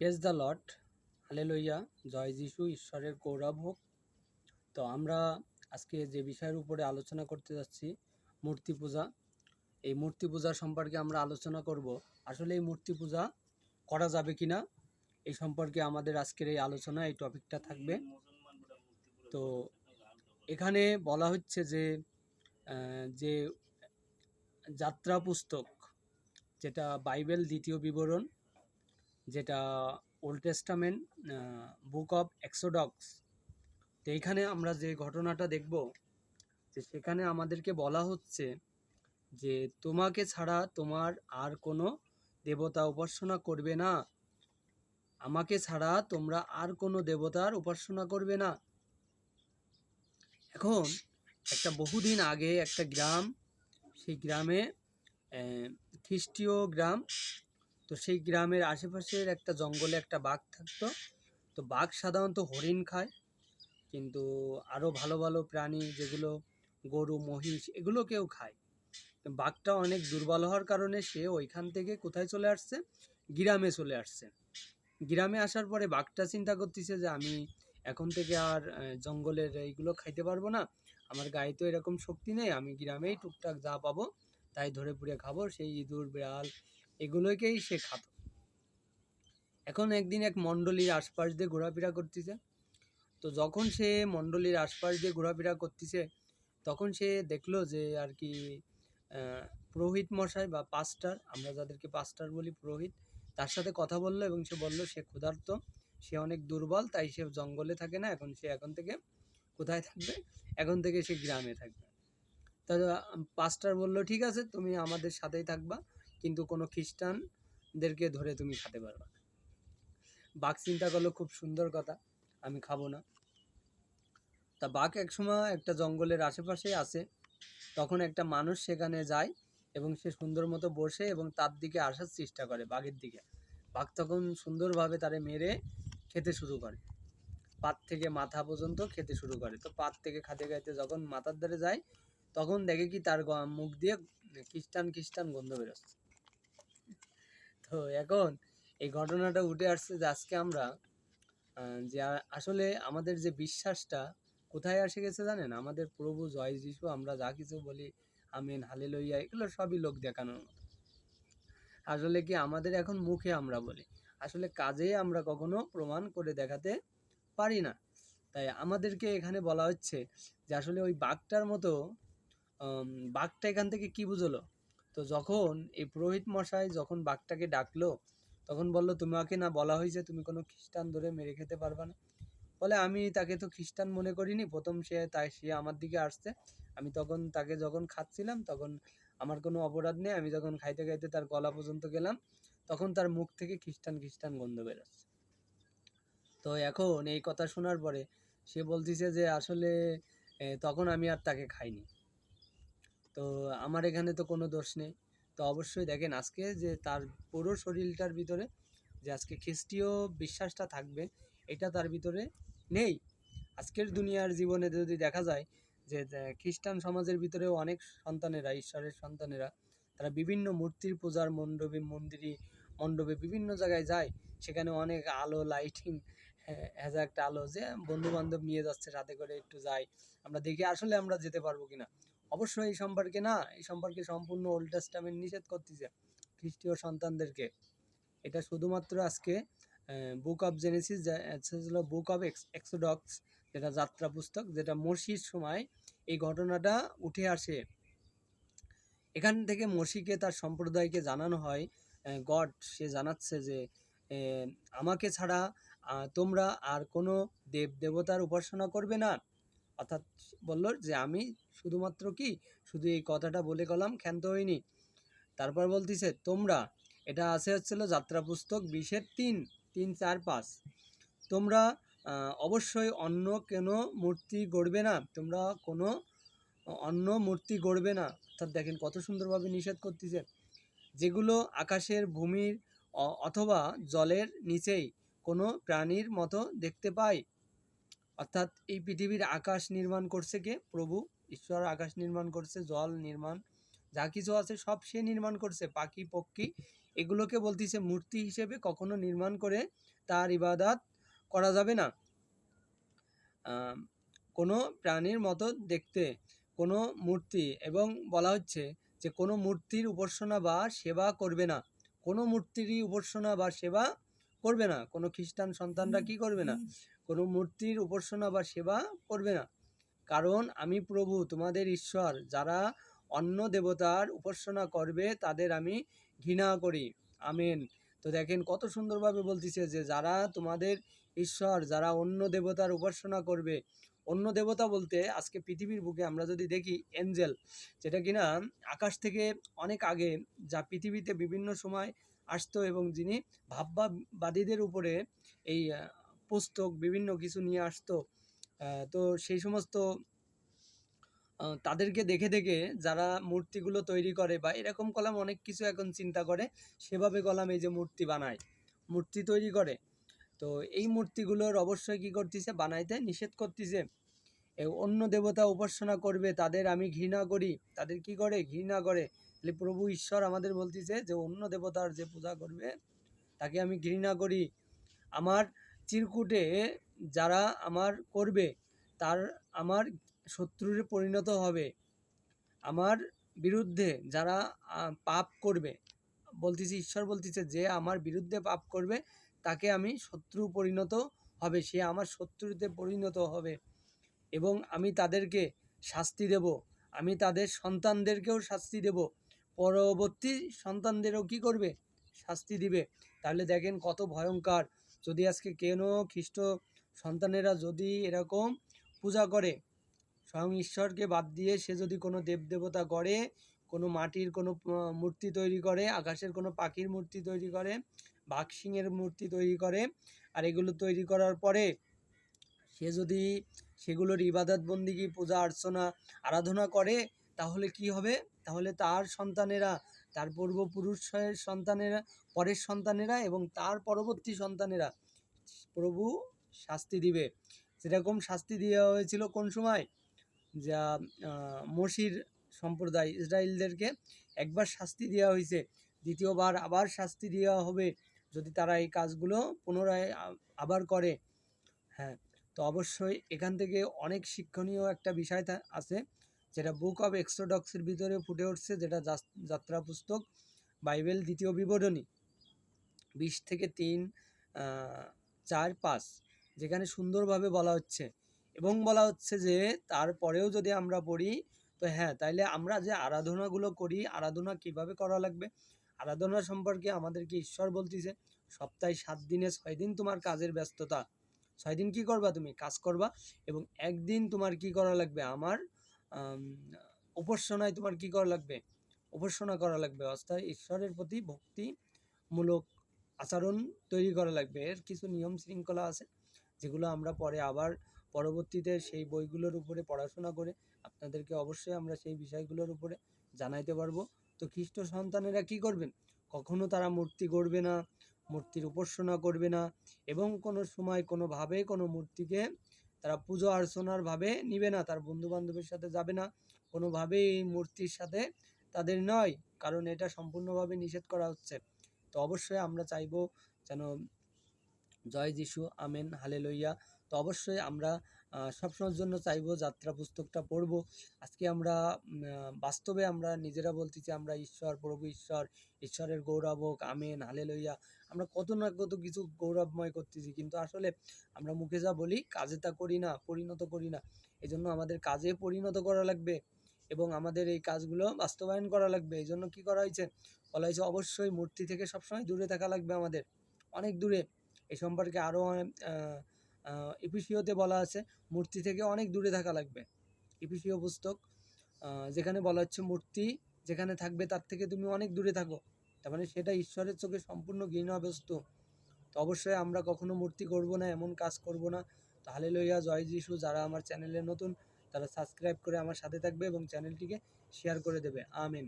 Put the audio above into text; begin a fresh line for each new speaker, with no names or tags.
Praise the lot হালে লইয়া জয় যিশু, ঈশ্বরের গৌরব হোক। তো আমরা আজকে যে বিষয়ের উপরে আলোচনা করতে যাচ্ছি, মূর্তি পূজা। এই মূর্তি পূজা সম্পর্কে আমরা আলোচনা করব। আসলে এই মূর্তি পূজা করা যাবে কি না এই সম্পর্কে আমাদের আজকের এই আলোচনা, এই টপিকটা থাকবে। তো এখানে বলা হচ্ছে যে যে যাত্রা পুস্তক, যেটা বাইবেল দ্বিতীয় বিবরণ যেটা old testament book of Exodus তো এইখানে আমরা যে ঘটনাটা দেখব, যে সেখানে আমাদেরকে বলা হচ্ছে যে তোমাকে ছাড়া তোমার আর কোনো দেবতা উপাসনা করবে না। আমাকে ছাড়া তোমরা আর কোনো দেবতার উপাসনা করবে না। এখন একটা বহুদিন আগে একটা গ্রাম, সেই গ্রামে খ্রিস্টীয় গ্রাম তো সেই গ্রামের আশেপাশের একটা জঙ্গলে একটা বাঘ থাকতো। তো বাঘ সাধারণত হরিণ খায়, কিন্তু আরও ভালো ভালো প্রাণী যেগুলো গরু, মহিষ, এগুলো কেউ খায়। বাঘটা অনেক দুর্বল হওয়ার কারণে সে ওইখান থেকে কোথায় চলে আসছে? গ্রামে চলে আসছে। গ্রামে আসার পরে বাঘটা চিন্তা করতেছে যে আমি এখন থেকে আর জঙ্গলের এইগুলো খাইতে পারব না। আমার গায়ে তো এরকম শক্তি নেই, আমি গ্রামেই টুকটাক যা পাবো তাই ধরে পুড়ে খাব। সেই ইঁদুর, বিড়াল এগুলোকেই সে খাত। এখন একদিন এক মণ্ডলীর আশপাশ দিয়ে ঘোরাফেরা করতেছে। তো যখন সে মণ্ডলীর আশপাশ দিয়ে ঘোরাফেরা করতেছে, তখন সে দেখল যে আর কি পুরোহিত মশাই বা পাস্টার, আমরা যাদেরকে পাস্টার বলি পুরোহিত, তার সাথে কথা বলল এবং সে বলল, সে ক্ষুধার্ত, সে অনেক দুর্বল, তাই সে জঙ্গলে থাকে না, এখন সে এখন থেকে কোথায় থাকবে? এখন থেকে সে গ্রামে থাকবে। তা পাস্টার বলল, ঠিক আছে, তুমি আমাদের সাথেই থাকবা। কিন্তু কোনো খ্রিস্টানদেরকে ধরে তুমি খেতে পারবা না। বাঘ চিন্তা করল, খুব সুন্দর কথা, আমি খাব না। তা বাঘ একসময় একটা জঙ্গলের আশেপাশে আছে তখন একটা মানুষ সেখানে যায় এবং সে সুন্দর মতো বসে এবং তার দিকে আসার চেষ্টা করে বাঘের দিকে। বাঘ তখন সুন্দরভাবে তারে মেরে খেতে শুরু করে। পাত থেকে মাথা পর্যন্ত খেতে শুরু করে। তো পাত থেকে খাতে খাইতে যখন মাথার ধারে যায়, তখন দেখে কি তার মুখ দিয়ে খ্রিস্টান খ্রিস্টান গন্ধ বেরোচ্ছে। তো এখন এই ঘটনাটা উঠে আসছে যে আজকে আমরা যে আসলে আমাদের যে বিশ্বাসটা কোথায় এসে গেছে জানেন? আমাদের প্রভু জয় যিশু, আমরা যা কিছু বলি, আমিন হালে লইয়া এগুলো সবই লোক দেখানোর মতো। আসলে কি আমাদের এখন মুখে আমরা বলি, আসলে কাজে আমরা কখনো প্রমাণ করে দেখাতে পারি না। তাই আমাদেরকে এখানে বলা হচ্ছে যে আসলে ওই বাঘটার মতো বাঘটা এখান থেকে কি বুঝলো? তো যখন এই পুরোহিত মশাই যখন বাঘটাকে ডাকলো, তখন বলল, তোমাকে না বলা হয়েছে তুমি কোনো খ্রিস্টান ধরে মেরে খেতে পারবে না। বলে, আমি তাকে তো খ্রিস্টান মনে করিনি। প্রথম সে তাই, সে আমার দিকে আসছে। আমি তখন তাকে যখন খাচ্ছিলাম, তখন আমার কোনো অপরাধ নেই। আমি যখন খাইতে খাইতে তার গলা পর্যন্ত গেলাম, তখন তার মুখ থেকে খ্রিস্টান খ্রিস্টান গন্ধ বেরোচ্ছে। তো এখন এই কথা শোনার পরে সে বলতেছে যে, আসলে তখন আমি আর তাকে খাইনি। তো আমার এখানে তো কোনো দোষ নেই। তো অবশ্যই দেখেন আজকে যে তার পুরো শরীরটার ভিতরে যে আজকে খ্রিস্টীয় বিশ্বাসটা থাকবে, এটা তার ভিতরে নেই। আজকের দুনিয়ার জীবনে যদি দেখা যায় যে খ্রিস্টান সমাজের ভিতরেও অনেক সন্তানেরা, ঈশ্বরের সন্তানেরা, তারা বিভিন্ন মূর্তির পূজার মণ্ডপে, মন্দিরে, মণ্ডপে বিভিন্ন জায়গায় যায়। সেখানে অনেক আলো লাইটিং হ্যাঁ একটা আলো যে বন্ধু বান্ধব নিয়ে যাচ্ছে সাথে করে একটু যাই আমরা দেখি আসলে আমরা যেতে পারব কিনা। অবশ্যই এই সম্পর্কে না, এই সম্পর্কে সম্পূর্ণ ওল্ড টেস্টামেন্ট নিষেধ করতেছে খ্রিস্টীয় সন্তানদেরকে। এটা শুধুমাত্র আজকে বুক অফ জেনেসিস হলো বুক অফ এক্সোডক্স যেটা যাত্রা পুস্তক, যেটা মসির সময় এই ঘটনাটা উঠে আসে। এখান থেকে মসিকে তার সম্প্রদায়কে জানানো হয় গড সে জানাচ্ছে যে আমাকে ছাড়া তোমরা আর কোনো দেব দেবতার উপাসনা করবে না। অর্থাৎ বলল যে আমি শুধুমাত্র কি? শুধু এই কথাটা বলে গেলাম, ক্ষান্ত হইনি তারপর বলতিছে, তোমরা এটা আছে হচ্ছিল যাত্রা পুস্তক বিশের তিন তিন, চার, পাঁচ। তোমরা অবশ্যই অন্য কোনো মূর্তি গড়বে না? তোমরা কোনো অন্য মূর্তি গড়বে না? অর্থাৎ দেখেন কত সুন্দরভাবে নিষেধ করতেছে। যেগুলো আকাশের ভূমির অথবা জলের নিচেই কোনো প্রাণীর মতো দেখতে পাই অর্থাৎ এই পৃথিবীর আকাশ নির্মাণ করছে কে? প্রভু। ঈশ্বর আকাশ নির্মাণ করছে, জল নির্মাণ, যা কিছু আছে সব সে নির্মাণ করছে, পাখি, পক্ষী। এগুলোকে বলতেছে মূর্তি হিসেবে কখনো নির্মাণ করে তার ইবাদাত করা যাবে না। কোনো প্রাণীর মতো দেখতে কোনো মূর্তি এবং বলা হচ্ছে যে কোনো মূর্তির উপাসনা বা সেবা করবে না। কোনো মূর্তিরই উপাসনা বা সেবা করবে না। কোনো খ্রিস্টান সন্তানরা কি করবে না? কোনো মূর্তির উপাসনা বা সেবা করবে না। কারণ আমি প্রভু, তোমাদের ঈশ্বর। যারা অন্য দেবতার উপাসনা করবে, তাদের আমি ঘৃণা করি। আমেন। তো দেখেন কত সুন্দরভাবে বলতেছে যে, যারা তোমাদের ঈশ্বর, যারা অন্য দেবতার উপাসনা করবে, অন্য দেবতা বলতে আজকে পৃথিবীর বুকে আমরা যদি দেখি, এঞ্জেল, যেটা কিনা আকাশ থেকে অনেক আগে যা পৃথিবীতে বিভিন্ন সময় আসতো এবং যিনি ভাববাদীদের উপরে এই পুস্তক, বিভিন্ন কিছু নিয়ে আসতো। তো সেই সমস্ত তাদেরকে দেখে দেখে যারা মূর্তিগুলো তৈরি করে বা এরকম কলাম অনেক কিছু এখন চিন্তা করে, সেভাবে কলাম এই যে মূর্তি বানায়, মূর্তি তৈরি করে। তো এই মূর্তিগুলোর অবশ্যই কি করতেছে? বানাইতে নিষেধ করতেছে। অন্য দেবতা উপাসনা করবে, তাদের আমি ঘৃণা করি। তাদের কি করে? ঘৃণা করে। তাহলে প্রভু ঈশ্বর আমাদের বলতেছে যে, অন্য দেবতার যে পূজা করবে, তাকে আমি ঘৃণা করি। আমার চিরকুটে যারা আমার করবে, তার আমার শত্রুরে পরিণত হবে। আমার বিরুদ্ধে যারা পাপ করবে, বলতেছি, ঈশ্বর বলতেছে যে, আমার বিরুদ্ধে পাপ করবে, তাকে আমি শত্রু পরিণত হবে, সে আমার শত্রুতে পরিণত হবে এবং আমি তাদেরকে শাস্তি দেব। আমি তাদের সন্তানদেরকেও শাস্তি দেব। পরবর্তী সন্তানদেরও কি করবে? শাস্তি দিবে। তাহলে দেখেন কত ভয়ঙ্কর যদি আজকে কেন খ্রিস্ট সন্তানেরা যদি এরকম পূজা করে, স্বয়ং ঈশ্বরকে বাদ দিয়ে সে যদি কোনো দেবদেবতা করে কোনো মাটির কোনো মূর্তি তৈরি করে, আকাশের কোনো পাখির মূর্তি তৈরি করে, বাঘ সিংহের মূর্তি তৈরি করে, আর এগুলো তৈরি করার পরে সে যদি সেগুলোর ইবাদত বন্দিগি, পূজা, অর্চনা, আরাধনা করে, তাহলে কি হবে? তাহলে তার সন্তানেরা তার পূর্বপুরুষের সন্তানেরা, পরের সন্তানেরা এবং তার পরবর্তী সন্তানেরা প্রভু শাস্তি দিবে। সেরকম শাস্তি দেওয়া হয়েছিল কোন সময়? যা মসির সম্প্রদায় ইসরায়েলদেরকে একবার শাস্তি দেওয়া হয়েছে, দ্বিতীয়বার আবার শাস্তি দেওয়া হবে যদি তারা এই কাজগুলো পুনরায় আবার করে। হ্যাঁ তো অবশ্যই এখান থেকে অনেক শিক্ষণীয় একটা বিষয় আছে। যেটা বুক অব এক্সোডক্সের ভিতরে ফুটে উঠছে যেটা যাত্রা পুস্তক বাইবেল দ্বিতীয় বিবরণী। বিশ থেকে তিন চার পাঁচ যেখানে সুন্দরভাবে বলা হচ্ছে। এবং বলা হচ্ছে যে তারপরেও যদি আমরা পড়ি তো হ্যাঁ তাইলে আমরা যে আরাধনাগুলো করি আরাধনা কীভাবে করা লাগবে? আরাধনা সম্পর্কে আমাদেরকে ঈশ্বর বলতেছে সপ্তাহে সাত দিনে ছয় দিন তোমার কাজের ব্যস্ততা। ছয় দিন কি করবা তুমি? কাজ করবা এবং একদিন তোমার কি করা লাগবে? আমার আম, উপাসনায় তোমার কি করা লাগবে? উপাসনা করা লাগবে। অর্থাৎ ঈশ্বরের প্রতি ভক্তিমূলক আচরণ তৈরি করা লাগবে। এর কিছু নিয়ম শৃঙ্খলা আছে, যেগুলো আমরা পরে আবার পরবর্তীতে সেই বইগুলোর উপরে পড়াশোনা করে আপনাদেরকে অবশ্যই আমরা সেই বিষয়গুলোর উপরে জানাইতে পারব। তো খ্রিস্ট সন্তানেরা কি করবেন? কখনো তারা মূর্তি গড়বে না, মূর্তির উপাসনা করবে না এবং কোনো সময় কোনোভাবে কোনো মূর্তিকে তারা পুজো আর্চনার ভাবে নিবে না, তার বন্ধু বান্ধবের সাথে যাবে না। কোনোভাবেই এই মূর্তির সাথে তাদের নয়, কারণ এটা সম্পূর্ণভাবে নিষেধ করা হচ্ছে। তো অবশ্যই আমরা চাইব যেন জয় যিশু, আমেন হালে লইয়া তো অবশ্যই আমরা সবসময়ের জন্য চাইব, যাত্রা পুস্তকটা পড়ব। আজকে আমরা বাস্তবে আমরা নিজেরা বলতেছি আমরা ঈশ্বর, প্রভু ঈশ্বর, ঈশ্বরের গৌরব হোক আমেন হালে লইয়া আমরা কত না কত কিছু গৌরবময় করতেছি, কিন্তু আসলে আমরা মুখে যা বলি, কাজে তা করি না, পরিণত করি না। এজন্য আমাদের কাজে পরিণত করা লাগবে এবং আমাদের এই কাজগুলো বাস্তবায়ন করা লাগবে। এই জন্য কী করা হয়েছে? বলা হয়েছে অবশ্যই মূর্তি থেকে সবসময় দূরে থাকা লাগবে আমাদের। অনেক দূরে। এ সম্পর্কে আরও ইপিসিওতে বলা আছে, মূর্তি থেকে অনেক দূরে থাকা লাগবে। ইপিসিও পুস্তক যেখানে বলা হচ্ছে মূর্তি যেখানে থাকবে তার থেকে তুমি অনেক দূরে থাকো। তার মানে সেটা ঈশ্বরের চোখে সম্পূর্ণ ঘৃণাবস্তু। তো অবশ্যই আমরা কখনো মূর্তি করব না, এমন কাজ করব না। তাহলে লইয়া জয় যিশু, যারা আমার চ্যানেলে নতুন, তারা সাবস্ক্রাইব করে আমার সাথে থাকবে এবং চ্যানেলটিকে শেয়ার করে দেবে। আমিন।